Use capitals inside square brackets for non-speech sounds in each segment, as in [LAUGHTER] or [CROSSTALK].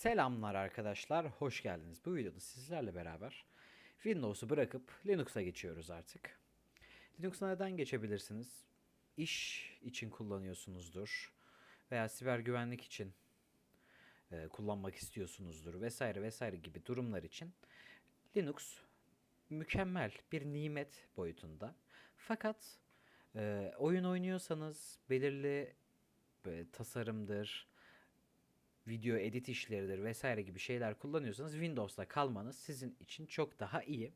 Selamlar arkadaşlar, hoş geldiniz. Bu videoda sizlerle beraber Windows'u bırakıp Linux'a geçiyoruz artık. Linux'a neden geçebilirsiniz? İş için kullanıyorsunuzdur veya siber güvenlik için e, kullanmak istiyorsunuzdur vesaire vesaire gibi durumlar için Linux mükemmel bir nimet boyutunda. Fakat e, oyun oynuyorsanız belirli tasarımdır, video edit işleridir vesaire gibi şeyler kullanıyorsanız Windows'ta kalmanız sizin için çok daha iyi.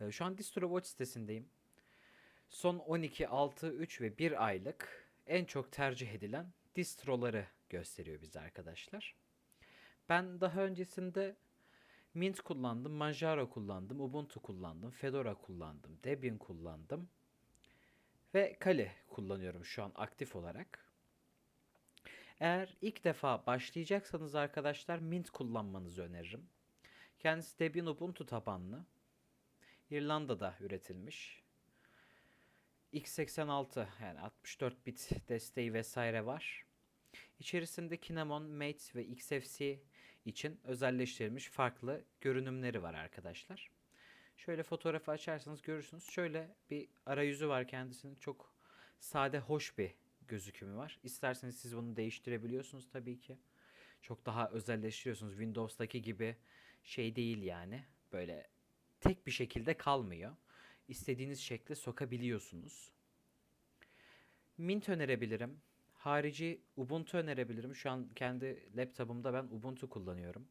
Ee, Şu an DistroWatch sitesindeyim. Son 12, 6, 3 ve 1 aylık en çok tercih edilen distroları gösteriyor bize arkadaşlar. Ben daha öncesinde Mint kullandım, Manjaro kullandım, Ubuntu kullandım, Fedora kullandım, Debian kullandım ve Kali kullanıyorum şu an aktif olarak. Eğer ilk defa başlayacaksanız arkadaşlar Mint kullanmanızı öneririm. Kendisi Debian Ubuntu tabanlı. İrlanda'da üretilmiş. x86 yani 64 bit desteği vesaire var. İçerisinde Cinnamon, Mate ve XFC için özelleştirilmiş farklı görünümleri var arkadaşlar. Şöyle fotoğrafı açarsanız görürsünüz. Şöyle bir arayüzü var kendisinin. Çok sade, hoş bir gözükümü var. İsterseniz siz bunu değiştirebiliyorsunuz tabii ki. Çok daha özelleştiriyorsunuz. Windows'taki gibi şey değil yani. Böyle tek bir şekilde kalmıyor. İstediğiniz şekle sokabiliyorsunuz. Mint önerebilirim. Harici Ubuntu önerebilirim. Şu an kendi laptopumda ben Ubuntu kullanıyorum.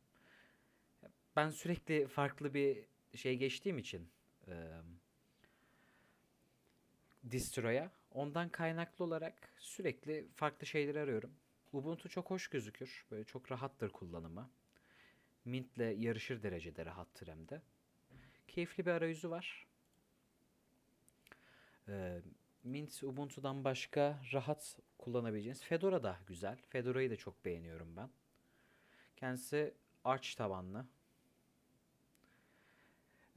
Ben sürekli farklı bir şey geçtiğim için eee distroya. Ondan kaynaklı olarak sürekli farklı şeyler arıyorum. Ubuntu çok hoş gözükür. Böyle çok rahattır kullanımı. Mint'le yarışır derecede rahattır hem de. Keyifli bir arayüzü var. Ee, Mint Ubuntu'dan başka rahat kullanabileceğiniz Fedora da güzel. Fedora'yı da çok beğeniyorum ben. Kendisi Arch tabanlı.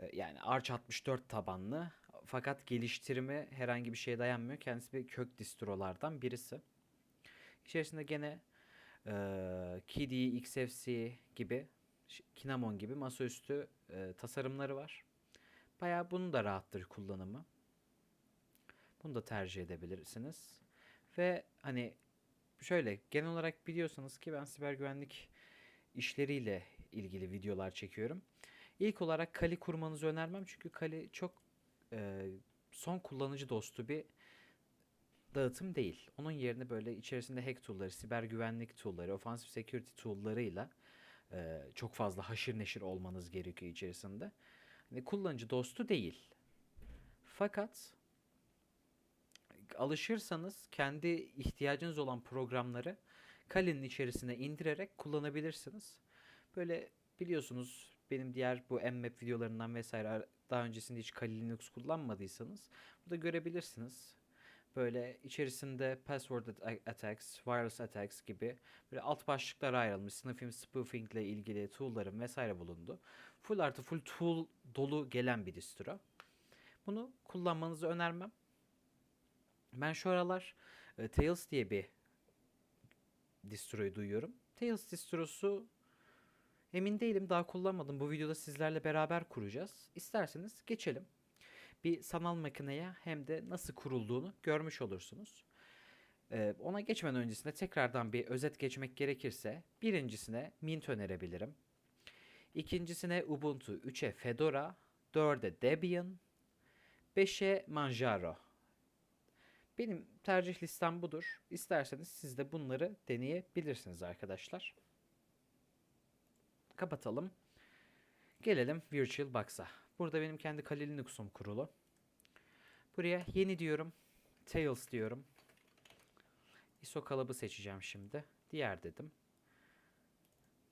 Ee, Yani Arch 64 tabanlı fakat geliştirme herhangi bir şeye dayanmıyor. Kendisi bir kök distrolardan birisi. İçerisinde gene e, KDE, XFC gibi, Cinnamon gibi masaüstü e, tasarımları var. Bayağı bunun da rahattır kullanımı. Bunu da tercih edebilirsiniz. Ve hani şöyle genel olarak biliyorsanız ki ben siber güvenlik işleriyle ilgili videolar çekiyorum. İlk olarak Kali kurmanızı önermem çünkü Kali çok e, son kullanıcı dostu bir dağıtım değil. Onun yerine böyle içerisinde hack tool'ları, siber güvenlik tool'ları, offensive security tool'larıyla e, çok fazla haşır neşir olmanız gerekiyor içerisinde. Hani kullanıcı dostu değil. Fakat alışırsanız kendi ihtiyacınız olan programları Kali'nin içerisine indirerek kullanabilirsiniz. Böyle biliyorsunuz benim diğer bu mmap videolarından vesaire daha öncesinde hiç Kali Linux kullanmadıysanız burada görebilirsiniz. Böyle içerisinde password at- attacks, wireless attacks gibi böyle alt başlıklara ayrılmış sniffing, spoofing ile ilgili tool'ların vesaire bulundu. Full artı full tool dolu gelen bir distro. Bunu kullanmanızı önermem. Ben şu aralar e, Tails diye bir distroyu duyuyorum. Tails distrosu emin değilim daha kullanmadım. Bu videoda sizlerle beraber kuracağız. İsterseniz geçelim. Bir sanal makineye hem de nasıl kurulduğunu görmüş olursunuz. Ee, ona geçmeden öncesinde tekrardan bir özet geçmek gerekirse birincisine Mint önerebilirim. İkincisine Ubuntu, 3'e Fedora, 4'e Debian, 5'e Manjaro. Benim tercih listem budur. İsterseniz siz de bunları deneyebilirsiniz arkadaşlar. Kapatalım. Gelelim VirtualBox'a. Burada benim kendi Kali Linux'um kurulu. Buraya yeni diyorum. Tails diyorum. ISO kalıbı seçeceğim şimdi. Diğer dedim.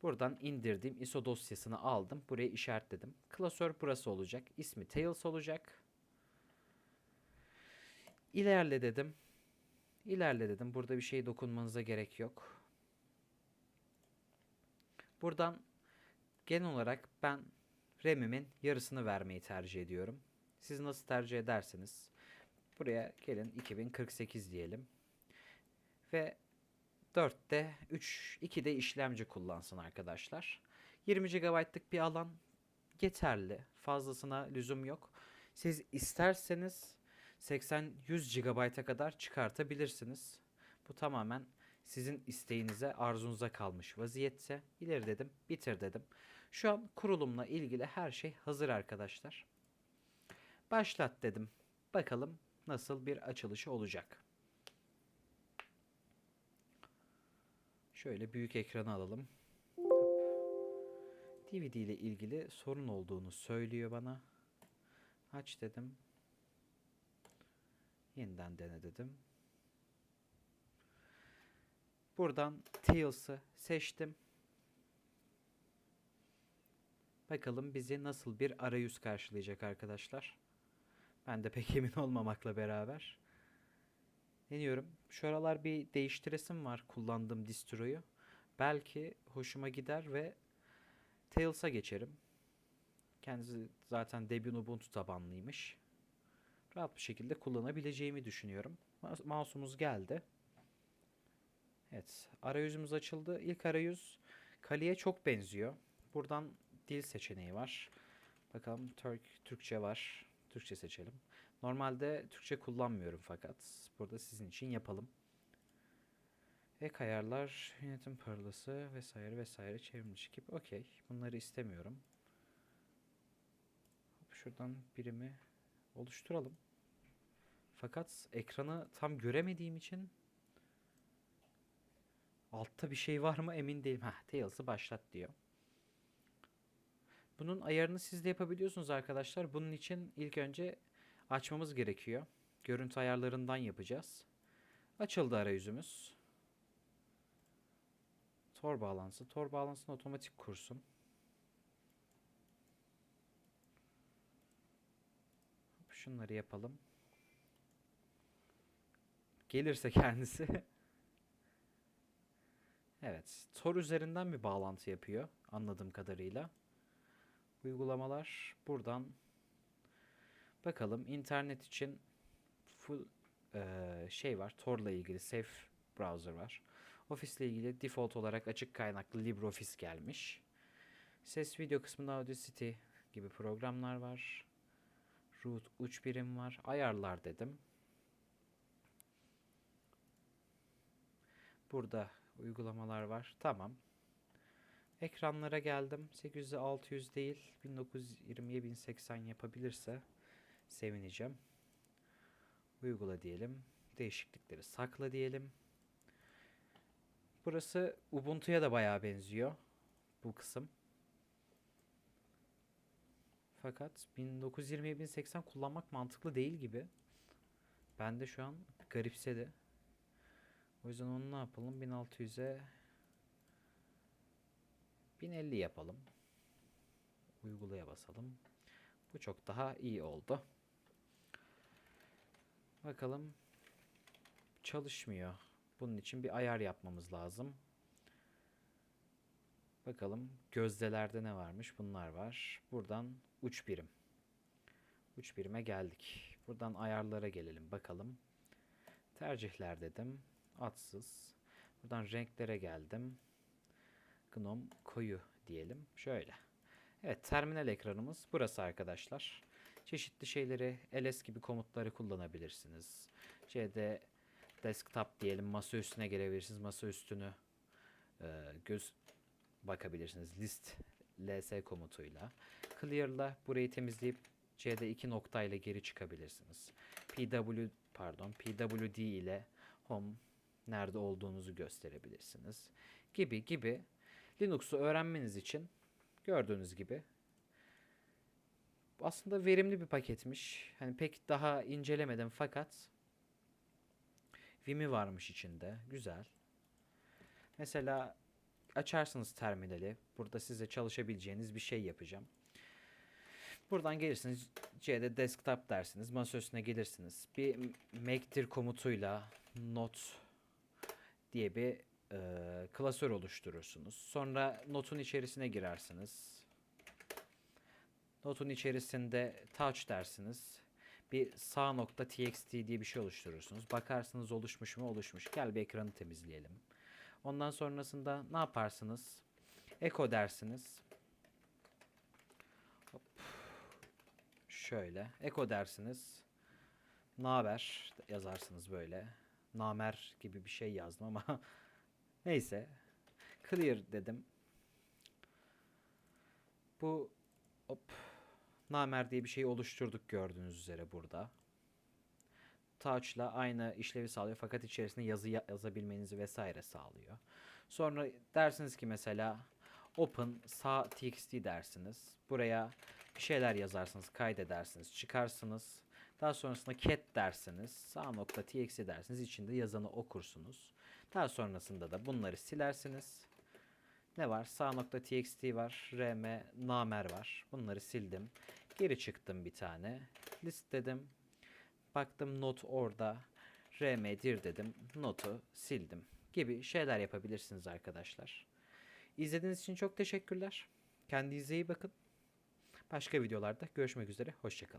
Buradan indirdiğim ISO dosyasını aldım. Buraya işaretledim. Klasör burası olacak. İsmi Tails olacak. İlerle dedim. İlerle dedim. Burada bir şey dokunmanıza gerek yok. Buradan genel olarak ben RAM'imin yarısını vermeyi tercih ediyorum. Siz nasıl tercih ederseniz buraya gelin 2048 diyelim. Ve 4'te 3, 2 de işlemci kullansın arkadaşlar. 20 GB'lık bir alan yeterli. Fazlasına lüzum yok. Siz isterseniz 80-100 GB'a kadar çıkartabilirsiniz. Bu tamamen sizin isteğinize, arzunuza kalmış vaziyette. İleri dedim, bitir dedim. Şu an kurulumla ilgili her şey hazır arkadaşlar. Başlat dedim. Bakalım nasıl bir açılışı olacak. Şöyle büyük ekranı alalım. DVD ile ilgili sorun olduğunu söylüyor bana. Aç dedim. Yeniden dene dedim. Buradan Tails'ı seçtim. Bakalım bizi nasıl bir arayüz karşılayacak arkadaşlar. Ben de pek [LAUGHS] emin olmamakla beraber. Deniyorum. Şu aralar bir değiştiresim var kullandığım distroyu. Belki hoşuma gider ve Tails'a geçerim. Kendisi zaten Debian Ubuntu tabanlıymış. Rahat bir şekilde kullanabileceğimi düşünüyorum. Mouse- Mouse'umuz geldi. Evet, arayüzümüz açıldı. İlk arayüz Kali'ye çok benziyor. Buradan dil seçeneği var. Bakalım Türk Türkçe var. Türkçe seçelim. Normalde Türkçe kullanmıyorum fakat burada sizin için yapalım. Ek ayarlar, yönetim parlası vesaire vesaire çevrimiçi gibi. Okey. Bunları istemiyorum. Şuradan birimi oluşturalım. Fakat ekranı tam göremediğim için altta bir şey var mı emin değilim. Heh, Tails'ı başlat diyor. Bunun ayarını siz de yapabiliyorsunuz arkadaşlar. Bunun için ilk önce açmamız gerekiyor. Görüntü ayarlarından yapacağız. Açıldı arayüzümüz. Tor bağlantısı. Tor bağlantısını otomatik kursun. Şunları yapalım. Gelirse [LAUGHS] kendisi. Evet. Tor üzerinden bir bağlantı yapıyor. Anladığım kadarıyla. Uygulamalar buradan bakalım internet için full eee, şey var. Tor'la ilgili Safe browser var. Office ile ilgili default olarak açık kaynaklı LibreOffice gelmiş. Ses video kısmında Audacity gibi programlar var. Root uç birim var. Ayarlar dedim. Burada uygulamalar var. Tamam. Ekranlara geldim. 800'e 600 değil. 1920'ye 1080 yapabilirse sevineceğim. Uygula diyelim. Değişiklikleri sakla diyelim. Burası Ubuntu'ya da bayağı benziyor. Bu kısım. Fakat 1920'ye 1080 kullanmak mantıklı değil gibi. Ben de şu an garipsedi. O yüzden onu ne yapalım? 1600'e 1050 yapalım. Uygulaya basalım. Bu çok daha iyi oldu. Bakalım. Çalışmıyor. Bunun için bir ayar yapmamız lazım. Bakalım gözdelerde ne varmış? Bunlar var. Buradan uç birim. Uç birime geldik. Buradan ayarlara gelelim bakalım. Tercihler dedim. Atsız. Buradan renklere geldim. Gnome koyu diyelim. Şöyle. Evet terminal ekranımız burası arkadaşlar. Çeşitli şeyleri ls gibi komutları kullanabilirsiniz. C'de desktop diyelim masa üstüne gelebilirsiniz. Masa üstünü e, göz bakabilirsiniz. List ls komutuyla. Clear'la burayı temizleyip C'de iki noktayla geri çıkabilirsiniz. pw pardon pwd ile home nerede olduğunuzu gösterebilirsiniz. Gibi gibi Linux'u öğrenmeniz için gördüğünüz gibi aslında verimli bir paketmiş. Hani pek daha incelemedim fakat Vim'i varmış içinde. Güzel. Mesela açarsınız terminali. Burada size çalışabileceğiniz bir şey yapacağım. Buradan gelirsiniz C'de desktop dersiniz. Masa üstüne gelirsiniz. Bir make'tir komutuyla not diye bir e, klasör oluşturursunuz. Sonra notun içerisine girersiniz. Notun içerisinde touch dersiniz. Bir sağ nokta txt diye bir şey oluşturursunuz. Bakarsınız oluşmuş mu oluşmuş. Gel bir ekranı temizleyelim. Ondan sonrasında ne yaparsınız? Eko dersiniz. Hop. Şöyle. Eko dersiniz. Naber yazarsınız böyle. Namer gibi bir şey yazdım ama [LAUGHS] neyse. Clear dedim. Bu hop Namer diye bir şey oluşturduk gördüğünüz üzere burada. Touch'la aynı işlevi sağlıyor fakat içerisinde yazı ya- yazabilmenizi vesaire sağlıyor. Sonra dersiniz ki mesela open sağ txt dersiniz. Buraya bir şeyler yazarsınız, kaydedersiniz, çıkarsınız. Daha sonrasında cat dersiniz. Sağ nokta txt dersiniz. içinde yazanı okursunuz. Daha sonrasında da bunları silersiniz. Ne var? Sağ nokta txt var. rm namer var. Bunları sildim. Geri çıktım bir tane. Listeledim. Baktım not orada. rm dir dedim. Notu sildim. Gibi şeyler yapabilirsiniz arkadaşlar. İzlediğiniz için çok teşekkürler. Kendinize iyi bakın. Başka videolarda görüşmek üzere. Hoşçakalın.